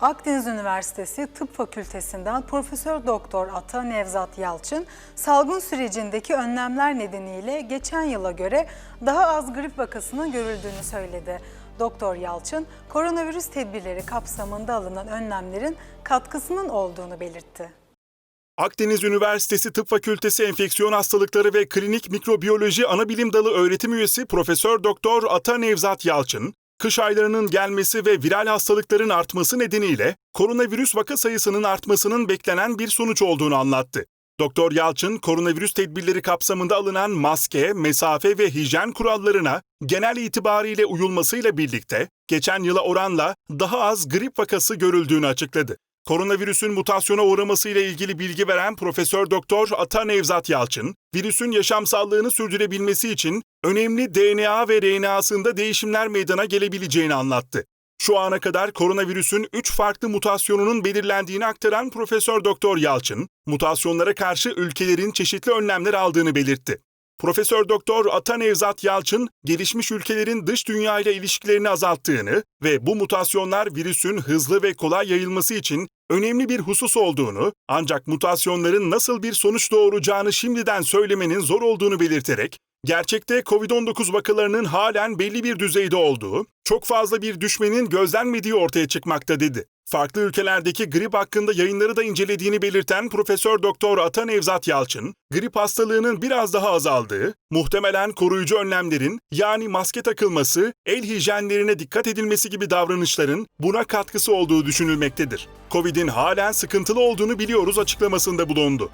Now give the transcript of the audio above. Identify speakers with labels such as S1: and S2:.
S1: Akdeniz Üniversitesi Tıp Fakültesinden Profesör Doktor Ata Nevzat Yalçın, salgın sürecindeki önlemler nedeniyle geçen yıla göre daha az grip vakasının görüldüğünü söyledi. Doktor Yalçın, koronavirüs tedbirleri kapsamında alınan önlemlerin katkısının olduğunu belirtti.
S2: Akdeniz Üniversitesi Tıp Fakültesi Enfeksiyon Hastalıkları ve Klinik Mikrobiyoloji Anabilim Dalı öğretim üyesi Profesör Doktor Ata Nevzat Yalçın, kış aylarının gelmesi ve viral hastalıkların artması nedeniyle koronavirüs vaka sayısının artmasının beklenen bir sonuç olduğunu anlattı. Doktor Yalçın, koronavirüs tedbirleri kapsamında alınan maske, mesafe ve hijyen kurallarına genel itibariyle uyulmasıyla birlikte geçen yıla oranla daha az grip vakası görüldüğünü açıkladı. Koronavirüsün mutasyona uğramasıyla ilgili bilgi veren Profesör Doktor Ata Nevzat Yalçın, virüsün yaşamsallığını sürdürebilmesi için önemli DNA ve RNA'sında değişimler meydana gelebileceğini anlattı. Şu ana kadar koronavirüsün 3 farklı mutasyonunun belirlendiğini aktaran Profesör Doktor Yalçın, mutasyonlara karşı ülkelerin çeşitli önlemler aldığını belirtti. Profesör Doktor Ata Nevzat Yalçın, gelişmiş ülkelerin dış dünya ile ilişkilerini azalttığını ve bu mutasyonlar virüsün hızlı ve kolay yayılması için önemli bir husus olduğunu, ancak mutasyonların nasıl bir sonuç doğuracağını şimdiden söylemenin zor olduğunu belirterek, gerçekte COVID-19 vakalarının halen belli bir düzeyde olduğu, çok fazla bir düşmenin gözlenmediği ortaya çıkmakta dedi. Farklı ülkelerdeki grip hakkında yayınları da incelediğini belirten Profesör Doktor Ata Nevzat Yalçın, grip hastalığının biraz daha azaldığı, muhtemelen koruyucu önlemlerin yani maske takılması, el hijyenlerine dikkat edilmesi gibi davranışların buna katkısı olduğu düşünülmektedir. Covid'in halen sıkıntılı olduğunu biliyoruz açıklamasında bulundu.